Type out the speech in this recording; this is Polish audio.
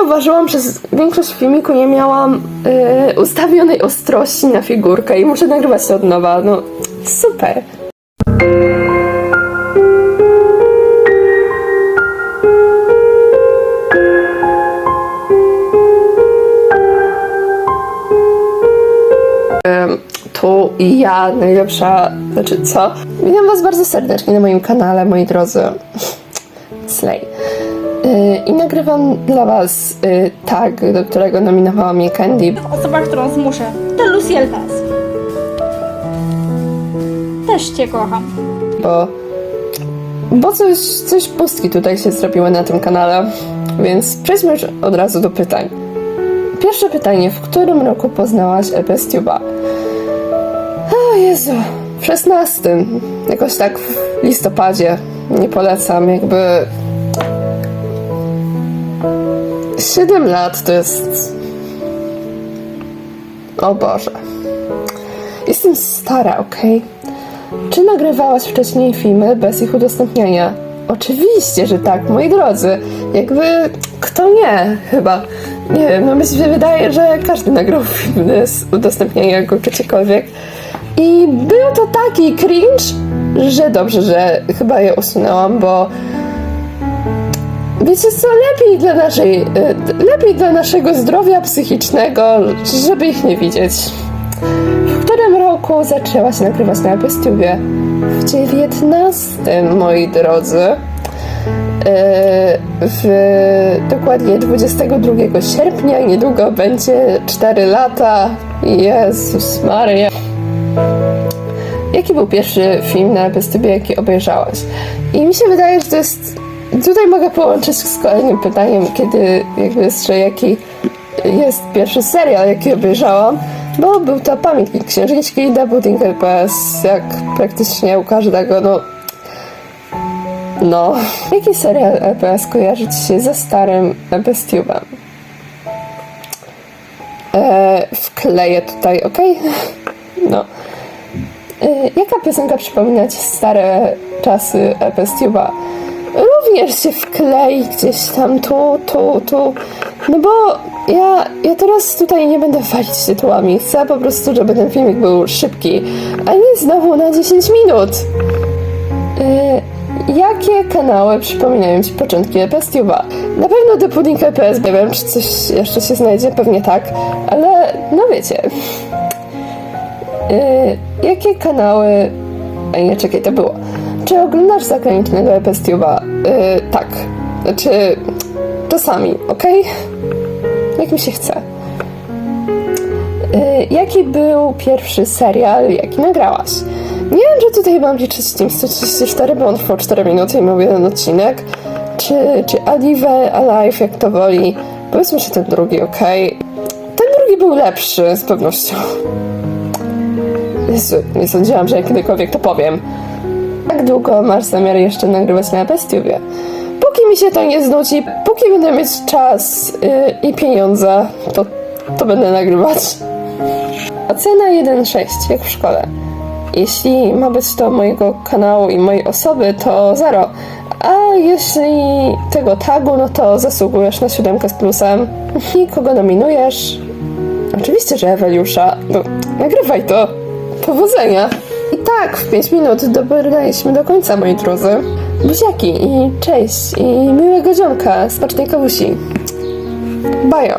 zauważyłam, że z- większość filmiku nie miałam yy, ustawionej ostrości na figurkę i muszę nagrywać to od nowa. No, super. Tu i ja, najlepsza, znaczy co? Witam was bardzo serdecznie na moim kanale, moi drodzy. Slay. Yy, I nagrywam dla was yy, tag, do którego nominowała mnie Candy, Osoba, którą zmuszę, to Lucy Lopez. Też cię kocham. bo, bo coś, coś pustki tutaj się zrobiły na tym kanale, więc przejdźmy już od razu do pytań. Pierwsze pytanie, w którym roku poznałaś Ebestuba? O Jezu, w 16. Jakoś tak w listopadzie. Nie polecam, jakby... 7 lat to jest... O Boże. Jestem stara, okej? Czy nagrywałaś wcześniej filmy bez ich udostępniania? Oczywiście, że tak, moi drodzy. Jakby kto nie, chyba. Nie wiem, no mi się wydaje, że każdy nagrał film bez udostępniania go gdziekolwiek. I był to taki cringe, że dobrze, że chyba je usunęłam, bo wiecie co, lepiej dla naszej, y, lepiej dla naszego zdrowia psychicznego, żeby ich nie widzieć. W którym roku zaczęłaś nagrywać na Epistubie? W dziewiętnastym, moi drodzy. Yy, W, dokładnie 22 sierpnia, niedługo będzie 4 lata. Jezus Maria. Jaki był pierwszy film na Epistubie, jaki obejrzałaś? I mi się wydaje, że to jest... Tutaj mogę połączyć z kolejnym pytaniem, kiedy jakby jeszcze jaki jest pierwszy serial, jaki obejrzałam, bo był to Pamiętnik Księżniczki i Double Tinker PS, jak praktycznie u każdego, no... No. Jaki serial EPS kojarzy Ci się ze starym EPS-tubem? Eee, wkleję tutaj, ok? No. Eee, jaka piosenka przypomina Ci stare czasy EPS-tuba? Również się wklei gdzieś tam, tu, tu, tu. No bo ja, ja teraz tutaj nie będę walić tytułami. Chcę po prostu, żeby ten filmik był szybki, a nie znowu na 10 minut. Yy, jakie kanały przypominają Ci początki EPS-tuba? Na pewno The Pudding EPS, nie wiem, czy coś jeszcze się znajdzie, pewnie tak, ale no wiecie. Yy, jakie kanały... A nie, czekaj, to było. Czy oglądasz zagranicznego EPS-tuba? Yy, tak. Znaczy, czasami, okej? Jak mi się chce. Yy, jaki był pierwszy serial, jaki nagrałaś? Nie wiem, czy tutaj mam liczyć Team 134, bo on trwał 4 minuty i miał jeden odcinek. Czy, czy Alive, Alive, jak to woli. Powiedzmy, że ten drugi, okej. Ten drugi był lepszy, z pewnością. Jezu, nie sądziłam, że ja kiedykolwiek to powiem. Jak długo masz zamiar jeszcze nagrywać na Bestubie? Póki mi się to nie znudzi, póki będę mieć czas yy, i pieniądze, to, to będę nagrywać. Ocena 1.6, jak w szkole. Jeśli ma być to mojego kanału i mojej osoby, to 0. A jeśli tego tagu, no to zasługujesz na siódemkę z plusem. I kogo nominujesz? Oczywiście, że Eweliusza. No, nagrywaj to. Powodzenia tak, w 5 minut dobraliśmy do końca, moi drodzy. Buziaki i cześć i miłego dzionka, smacznej kawusi. Bajo!